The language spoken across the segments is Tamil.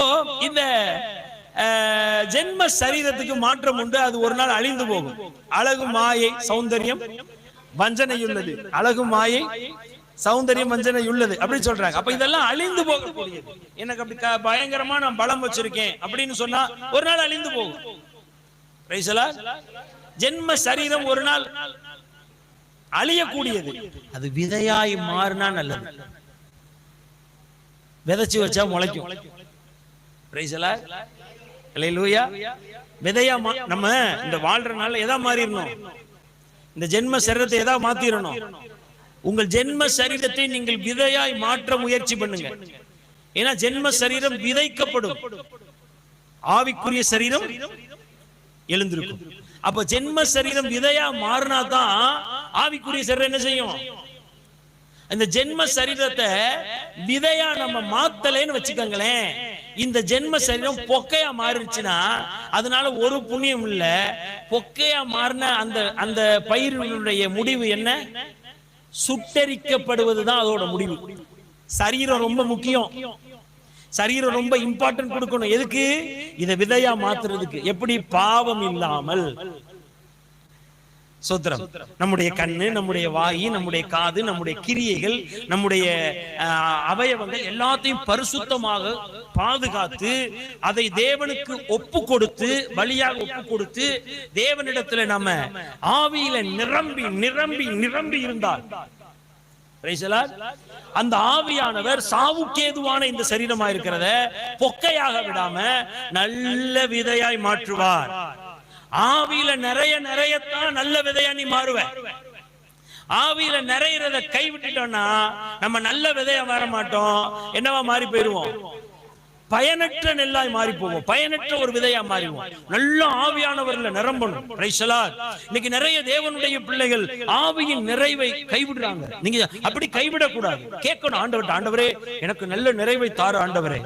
அப்போ இந்த ஜென்ம சரீரத்துக்கு மாற்றம் உண்டு. அது ஒரு நாள் அழிந்து போகும். அழகு மாயை சௌந்தரியம் வஞ்சனை உள்ளது அழகு மாயை சௌந்தரியம் வஞ்சனை உள்ளது அப்படி சொல்றாங்க. அப்ப இதெல்லாம் அழிந்து போகக்கூடியது. எனக்கு அப்படி பயங்கரமா நான் பலம் வச்சிருக்கேன் அப்படின்னு சொன்னா ஒரு நாள் அழிந்து போகும். ஜென்ம சரீரம் ஒரு நாள் அழியக்கூடியது. அது விதையாய் மாறினா நல்லது. விதைச்சு வச்சா முளைக்கும். Praise the விதையா மா- நம்ம இந்த வாழ்ற நாள்ல எதா மாறிடணும்? இந்த ஜென்ம சரீரத்தை எதா மாத்திரணும்? உங்கள் ஜென்ம சரீரத்தை நீங்கள் விதையாய் மாற்ற முயற்சி பண்ணுங்க. ஏன்னா ஜென்ம சரீரம் விதைக்கப்படும். ஆவிக்குரிய சரீரம் எழுந்திருக்கும். அப்ப ஜென்ம சரீரம் விதையா மாறினா தான் ஆவிக்குரிய சரீரம் என்ன செய்யும்? இந்த ஜென்ம சரீரத்தை விதையா நம்ம மாத்தலைன்னு வச்சுக்கோங்களேன். இந்த ஜென்ம சரீரம் பொக்கையா மாறிடுச்சுன்னா அதனால ஒரு புண்ணியம் இல்ல. பொக்கையா மாறின அந்த அந்த பயிரினுடைய முடிவு என்ன? சுட்டரிக்கப்படுவதுதான் அதோட முடிவு. சரீரம் ரொம்ப முக்கியம். சரீரம் ரொம்ப இம்பார்ட்டன்ட் கொடுக்கணும். எதுக்கு? இதை விதையா மாத்துறதுக்கு. எப்படி? பாவம் இல்லாமல். சோத்திரம் நம்முடைய கண்ணு நம்முடைய வாயி நம்முடைய காது நம்முடைய கிரியைகள் நம்முடைய அவயவங்கள் எல்லாத்தையும் பரிசுத்தமாக பாதுகாத்து அதை தேவனுக்கு ஒப்பு கொடுத்து பலியாக ஒப்பு கொடுத்து தேவனிடத்துல நம்ம ஆவியில நிரம்பி நிரம்பி நிரம்பி Lord. அந்த ஆவியானவர் சாவுக்கேதுவான இந்த சரீரமா இருக்கிறத பொக்கையாக விடாம நல்ல விதையாய் மாற்றுவார். ஆவியில நிறைய நிறையத்தான் நல்ல விதையா நீ மாறுவ. ஆவியில நிறையறத கை விட்டுட்டோம்னா நம்ம நல்ல விதையா மாற மாட்டோம். என்னவா மாறி போயிருவோம்? பயனற்ற நெல்லாய் மாறி போவோம் பயனற்ற ஒரு விதையா மாறிவோம். நல்ல ஆவியானவர்ல நிரம்பணும். இன்னைக்கு நிறைய தேவனுடைய பிள்ளைகள் ஆவியின் நிறைவை கைவிடுறாங்க. நீங்க அப்படி கைவிடக் கூடாது கேட்கணும் ஆண்டவர் ஆண்டவரே எனக்கு நல்ல நிறைவை தாரு ஆண்டவரே.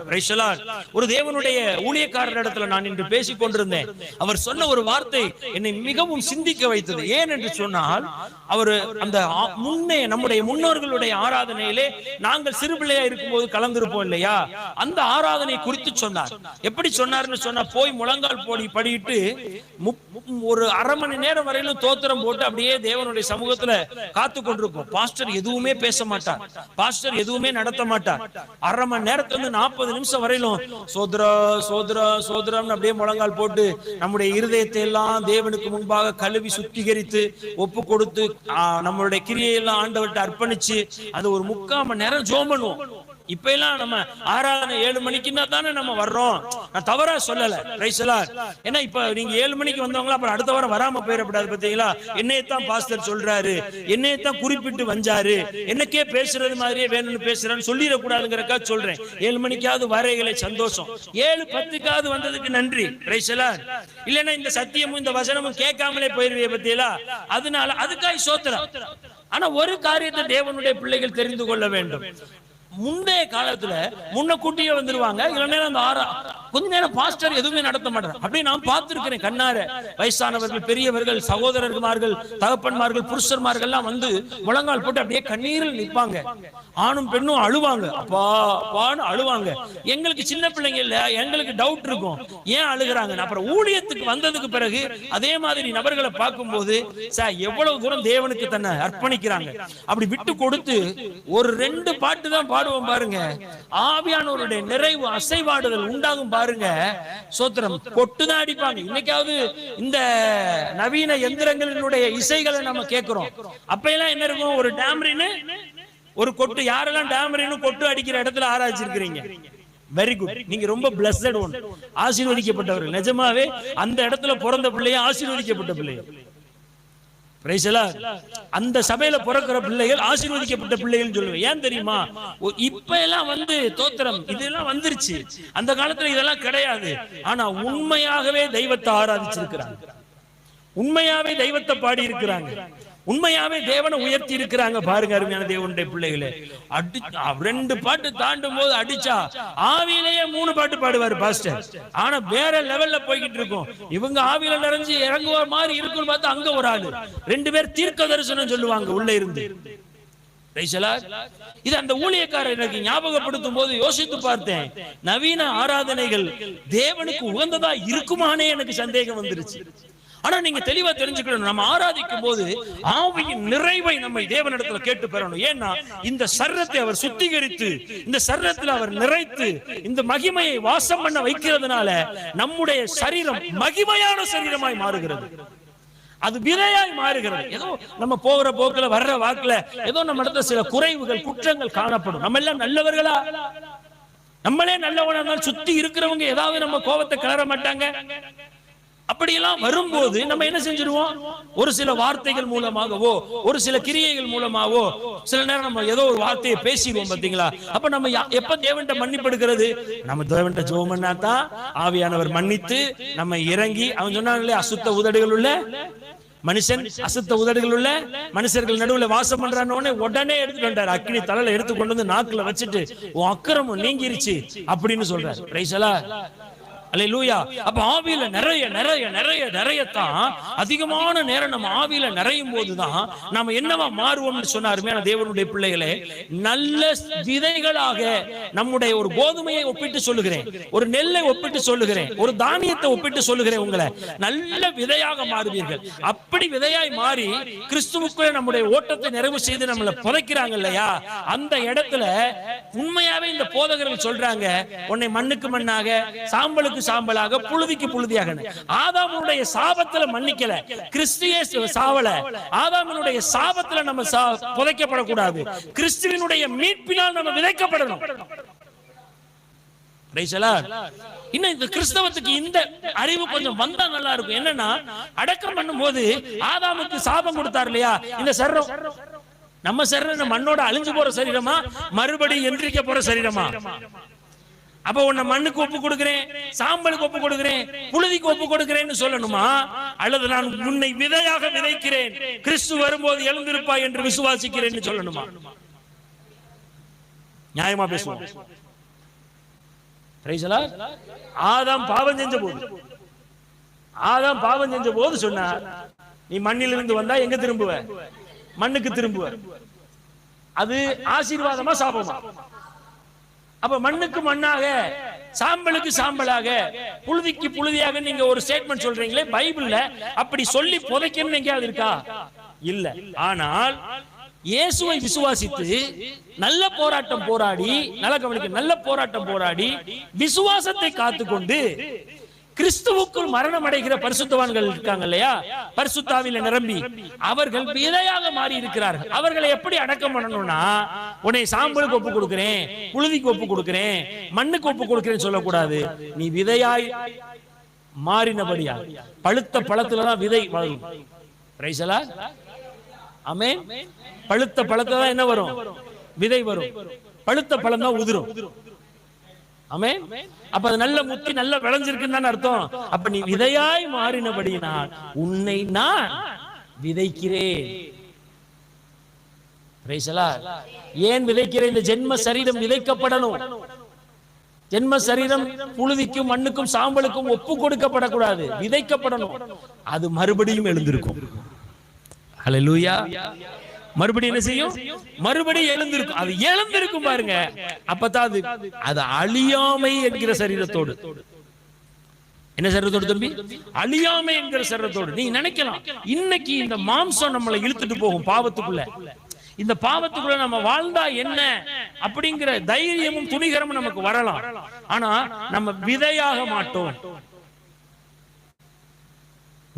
ஒரு தேவனுடைய ஊழியக்காரர் இடத்துல நான் இன்று பேசிக் கொண்டிருந்தேன். அவர் சொன்ன ஒரு வார்த்தை என்னை மிகவும் சிந்திக்க வைத்தது. ஏன் என்று சொன்னால் அவர் அந்த முன்னே நம்முடைய முன்னோர்களுடைய ஆராதனையிலே நாங்கள் சிறு பிள்ளையா இருக்கும்போது கலந்திருப்போம் இல்லையா? அந்த ஆராதனை குறித்து சொன்னார். எப்படி சொன்னார்னு சொன்னா போய் முழங்கால் போடி படிட்டு ஒரு அரை மணி நேரம் வரையிலும் தோத்திரம் போட்டு அப்படியே தேவனுடைய சமூகத்துல காத்து கொண்டிருக்கும் பாஸ்டர் எதுவுமே பேச மாட்டார். பாஸ்டர் எதுவுமே நடத்த மாட்டார். அரை மணி நேரத்துல இருந்து நாற்பது நிமிஷம் வரையிலும் சோதரா சோதரா சோதரம் அப்படியே முழங்கால் போட்டு நம்முடைய இருதயத்தை எல்லாம் தேவனுக்கு முன்பாக கழுவி சுத்திகரித்து ஒப்பு கொடுத்து ஆ, நம்மளுடைய கிரியையெல்லாம் ஆண்டவர்கிட்ட அர்ப்பணிச்சு அது ஒரு முக்கால் மணி நேரம் ஜோம் பண்ணுவோம் இப்ப எல்லாம் நம்ம ஆராதனை ஏழு மணிக்குன்னா தானே நம்ம வர்றோம். நான் தவறா சொல்லல. ரைசலா ஏன்னா இப்ப நீங்க ஏழு மணிக்கு வந்தவங்களா அப்புறம் அடுத்த வாரம் வராம போயிடக்கூடாது பாத்தீங்களா என்னையத்தான் பாஸ்டர் சொல்றாரு. என்னையத்தான் குறிப்பிட்டு வந்தாரு. என்னக்கே பேசுறது மாதிரியே வேணும்னு பேசுறேன்னு சொல்லிடக்கூடாதுங்கிறக்கா சொல்றேன். ஏழு மணிக்காவது வரைகளை சந்தோஷம். ஏழு பத்துக்காவது வந்ததுக்கு நன்றி. ரைசலா இல்லைன்னா இந்த சத்தியமும் இந்த வசனமும் கேட்காமலே போயிருவே பத்தியலா அதனால அதுக்காய் சோத்திரம். ஆனா ஒரு காரியத்தை தேவனுடைய பிள்ளைகள் தெரிந்து கொள்ள வேண்டும். முந்தைய காலத்துல முன்ன கூட்டியே வந்துருவாங்க இல்லைன்னா அந்த ஆறா கொஞ்ச நேரம் பாஸ்டர் எதுவுமே நடத்த மாட்டார். அப்படி நான் பார்த்திருக்கிறேன் கண்ணார. வயசானவர்கள் பெரியவர்கள் சகோதரர்மார்கள் தகப்பன்மார்கள் புருஷர்மார்கள் எல்லாம் வந்து முழங்கால் போட்டு அப்படியே கண்ணீரில் நிற்பாங்க. ஆணும் பெண்ணும் அழுவாங்க. அப்பா அப்பான்னு அழுவாங்க. எங்களுக்கு சின்ன பிள்ளைங்க இல்ல எங்களுக்கு டவுட் இருக்கும். ஏன் அழுகிறாங்க அப்புறம் ஊழியத்துக்கு வந்ததுக்கு பிறகு அதே மாதிரி நபர்களை பார்க்கும்போது சார் எவ்வளவு தூரம் தேவனுக்கு தன்னை அர்ப்பணிக்கிறாங்க. அப்படி விட்டு கொடுத்து ஒரு ரெண்டு பாட்டு தான் பாடுவோம் பாருங்க. ஆவியானவருடைய நிறைவு அசைவாடுதல் உண்டாகும் பாருங்க. சோத்திரம். கொட்டுதான் அடிப்பாங்க. இன்னைக்காவது இந்த நவீன எந்திரங்களினுடைய இசைகளை நம்ம கேட்கிறோம் அப்ப எல்லாம் என்ன இருக்கும்? ஒரு டேம்ரின்னு ஒரு கொட்டு யாரெல்லாம் டேம்ரின்னு கொட்டு அடிக்கிற இடத்துல ஆராய்ச்சிருக்கிறீங்க? வெரி குட் நீங்க ரொம்ப பிளஸ்ட் ஒன் ஆசீர்வதிக்கப்பட்டவர்கள். நிஜமாவே அந்த இடத்துல பிறந்த பிள்ளைய ஆசீர்வதிக்கப்பட்ட பிள்ளைங்க அந்த சபையில பிறக்கிற பிள்ளைகள் ஆசீர்வதிக்கப்பட்ட பிள்ளைகள் சொல்லுவேன் ஏன் தெரியுமா? இப்ப எல்லாம் வந்து தோத்திரம் இதெல்லாம் வந்துருச்சு. அந்த காலத்துல இதெல்லாம் கிடையாது. ஆனா உண்மையாகவே தெய்வத்தை ஆராதிச்சிருக்கிறாங்க. உண்மையாவே தெய்வத்தை பாடி இருக்கிறாங்க உண்மையாவே தேவனை உயர்த்தி இருக்கிறாங்க பாருங்க அருமையான தேவனுடைய பிள்ளைகளே. அடி ரெண்டு பாட்டு தாண்டும் போது அடிச்சா ஆவியிலேயே மூணு பாட்டு பாடுவாரு பாஸ்டர் ஆனா வேற லெவல்ல போய்கிட்டு இருக்கும். இவங்க ஆவியில நிறைஞ்சு இறங்குவார் மாதிரி இருக்குன்னு பார்த்தா அங்க ஒரு ஆளு. ரெண்டு பேர் தீர்க்க தரிசனம் சொல்லுவாங்க உள்ள இருந்து. இது அந்த ஊழியக்காரர் எனக்கு ஞாபகப்படுத்தும் போது யோசித்து பார்த்தேன். நவீன ஆராதனைகள் தேவனுக்கு உகந்ததா இருக்குமானே எனக்கு சந்தேகம் வந்துருச்சு. ஆனா நீங்க தெளிவா தெரிஞ்சுக்கணும். நம்ம ஆராதிக்கும் போது ஆவியின் நிறைவை நம்ம தேவனிடத்துல கேட்டு பெறணும். ஏன்னா இந்த சர்ரத்தை அவர் சுத்திகரித்து இந்த சர்ரத்தில் அவர் நிறைத்து இந்த மகிமையை வாசம் பண்ண வைக்கிறதுனால நம்முடைய சரீரம் மகிமையான சரீரமாய் மாறுகிறது. அது விதையாய் மாறுகிறது. ஏதோ நம்ம போகிற போக்குல வர்ற வாக்குல ஏதோ நம்ம இடத்துல சில குறைவுகள் குற்றங்கள் காணப்படும். நம்ம எல்லாம் நல்லவர்களா? நம்மளே நல்லவனா சுத்தி இருக்கிறவங்க ஏதாவது நம்ம கோபத்தை கிளற மாட்டாங்க? அப்படியெல்லாம் வரும்போது நம்ம என்ன செஞ்சிருவோம்? ஒரு சில வார்த்தைகள் மூலமாகவோ ஒரு சில கிரியைகள் மூலமாகவோ சில நேரம் நம்ம ஏதோ ஒரு வார்த்தையை பேசிடுவோம் பாத்தீங்களா அப்ப நம்ம எப்ப தேவன்ட்ட மன்னிப்படுகிறது? நம்ம தேவன்ட்ட ஜோம் பண்ணாதான் ஆவியானவர் மன்னித்து நம்ம இறங்கி அவன் சொன்னாங்களே அசுத்த உதடுகள் உள்ள மனுஷன் அசுத்த உதடுகள் உள்ள மனுஷர்கள் நடுவுல வாசம் பண்றான்னு உடனே உடனே எடுத்துட்டு வந்தார் அக்னி தலையில எடுத்து கொண்டு வந்து நாக்குல வச்சுட்டு உன் அக்கிரமம் நீங்கிருச்சு அப்படின்னு சொல்றாரு. அல்லேலூயா. அப்ப ஆவியில நிறைய நிறைய நிறைய நிறையத்தான் அதிகமான நேரம் நம்ம ஆவியில நிறையும் போதுதான் நாம என்னவா மாறுவோம்னு சொன்னாருமே தேவனுடைய பிள்ளைகளே நல்ல விதைகளாக நம்முடைய ஒரு கோதுமையை ஒப்பிட்டு சொல்லுகிறேன். ஒரு நெல்லை ஒப்பிட்டு சொல்லுகிறேன். ஒரு தானியத்தை ஒப்பிட்டு சொல்லுகிறேன் உங்களை. நல்ல விதையாக மாறுவீர்கள். அப்படி விதையாய் மாறி கிறிஸ்துவுக்குள்ள நம்முடைய ஓட்டத்தை நிறைவு செய்து நம்மளை புதைக்கிறாங்க இல்லையா? அந்த இடத்துல உண்மையாவே இந்த போதகர்கள் சொல்றாங்க உன்னை மண்ணுக்கு மண்ணாக சாம்பலுக்கு சாம்பலாக புழுதிக்கு புழுதியாக ஆதாமனுடைய சாபத்துல மன்னிக்கல. கிறிஸ்திய சாவல. ஆதாமனுடைய சாபத்துல நம்ம புதைக்கப்படக்கூடாது. கிறிஸ்துவனுடைய மீட்பினால் நம்ம விதைக்கப்படணும். இன்னும் இந்த கிறிஸ்தவத்துக்கு இந்த அறிவு கொஞ்சம் வந்தா நல்லா இருக்கும் என்னன்னா அடக்கம் பண்ணும் போது ஆதாமுக்கு சாபம் கொடுத்தார் இல்லையா? இந்த சர்ரம். நம்ம சரீரம் மண்ணோட அழிஞ்சு போற சரீரமா? மறுபடியும் எந்திரிக்க போற சரீரமா? அப்ப உன்னை மண்ணுக்கு ஒப்பு கொடுக்கிறேன் சாம்பலுக்கு ஒப்பு கொடுக்கிறேன் புழுதிக்கு ஒப்பு கொடுக்கிறேன்னு சொல்லணுமா? அல்லது நான் உன்னை விதையாக விதைக்கிறேன் கிறிஸ்து வரும்போது எழுந்திருப்பாய் என்று விசுவாசிக்கிறேன்னு சொல்லணுமா? நியாயமா பேசுவோம். ஆதாம் பாவம் செஞ்ச போது ஆதாம் பாவம் செஞ்ச போது சொன்னார் நீ மண்ணிலிருந்து வந்தா எங்க திரும்புவ? மண்ணுக்கு திரும்புவ. அது ஆசீர்வாதமா சாபமா? அப்ப மண்ணுக்கு மண்ணாக சாம்பலுக்கு சாம்பலாக புழுதிக்கு புழுதியாக நீங்க ஒரு ஸ்டேட்மெண்ட் சொல்றீங்களே பைபிள்ல அப்படி சொல்லி புதைக்கணும்னு எங்கேயாவது இருக்கா? இல்ல. ஆனால் இயேசுவை விசுவாசித்து நல்ல போராட்டம் போராடி நல்ல கவனிக்க நல்ல போராட்டம் போராடி விசுவாசத்தை காத்துக்கொண்டு கிறிஸ்துவுக்குள் மரணம் அடைகிற பரிசுத்தவான்கள் இருக்காங்க இல்லையா? பரிசுத்தாவில நிரம்பி. அவர்கள் விதையாக மாறி இருக்கிறார்கள் அவர்களை எப்படி அடக்கம் பண்ணணும்னா உன்னை சாம்பலுக்கு ஒப்பு கொடுக்கிறேன் புழுதிக்கு ஒப்பு கொடுக்கிறேன் மண்ணுக்கு ஒப்பு கொடுக்கிறேன்னு சொல்லக்கூடாது. நீ விதையாய் மாறினபடியா பழுத்த பழத்துல தான் விதை வளரும் ரைசலா ஆமென் பழுத்த பழத்துல தான் என்ன வரும்? விதை வரும். பழுத்த பழம் தான் உதிரும். ஆமென். அப்ப அது நல்ல முத்தி நல்ல விளைஞ்சிருக்குன்னு தானே அர்த்தம். அப்ப நீ விதையாய் மாறினபடியினால் உன்னை நான் விதைக்கிறேன். ஏன் விதைக்கிறேன்? இந்த ஜென்ம சரீரம் விதைக்கப்படணும். ஜென்ம சரீரம் புழுதிக்கும் மண்ணுக்கும் சாம்பலுக்கும் ஒப்பு கொடுக்கப்படக்கூடாது. விதைக்கப்படணும். அது மறுபடியும் எழுந்திருக்கும். ஹalleluya மறுபடியும் என்ன செய்யும்? மறுபடியும் எழுந்திருக்கும். அது எழுந்திருக்கும் பாருங்க. அப்பதான் அது அது அழியாமை என்கிற சரீரத்தோடு. என்ன சரீரத்தோடு தம்பி? அழியாமை என்கிற சரீரத்தோடு. நீ நினைக்கலாம். இன்னைக்கு இந்த மாம்சம் நம்மளை இழுத்துட்டு போகும் பாவத்துக்குள்ள. இந்த பாவத்துக்குள்ள நம்ம வாழ்ந்தா என்ன? அப்படிங்கிற தைரியமும் துணிகரமும் நமக்கு வரலாம். ஆனா நம்ம விதையாக மாட்டோம்.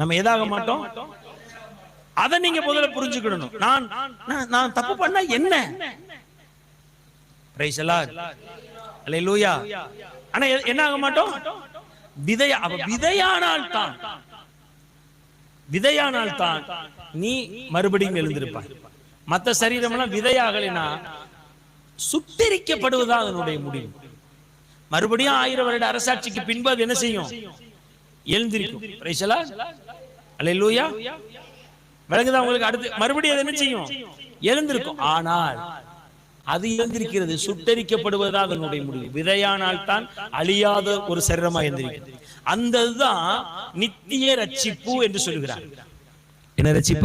நம்ம எதாக மாட்டோம்? அதை நீங்க முதல்ல புரிஞ்சுக்கிடணும் நான் நான்- தப்பு பண்ணா என்ன? பிரைஸ் அல்லேலூயா ஆனா என்ன ஆக மாட்டோம்? விதையா விதையானால் தான். விதையானால் தான் நீ மறுபடியும் எழுந்திருப்பாய். மத்த சரீரம் எல்லாம் விதையாகலைனா சுத்தரிக்கப்படுவதா அதனுடைய முடிவு. மறுபடியும் ஆயிரம் வருட அரசாட்சிக்கு பின்பு அது என்ன செய்யும்? எழுந்திருக்கும். பிரைசலா அல்லேலூயா விளங்குதா உங்களுக்கு அடுத்து? மறுபடியும் என்ன செய்யும்? எழுந்திருக்கும். ஆனால் அது எழுந்திருக்கிறது சுட்டரிக்கப்படுவதா அதனுடைய முடிவு. விதையானால் தான் அழியாத ஒரு சரீரமா எழுந்திருக்கிறது அந்த இதுதான் நித்திய ரட்சிப்பு என்று சொல்கிறார். என்ன ரட்சிப்பு?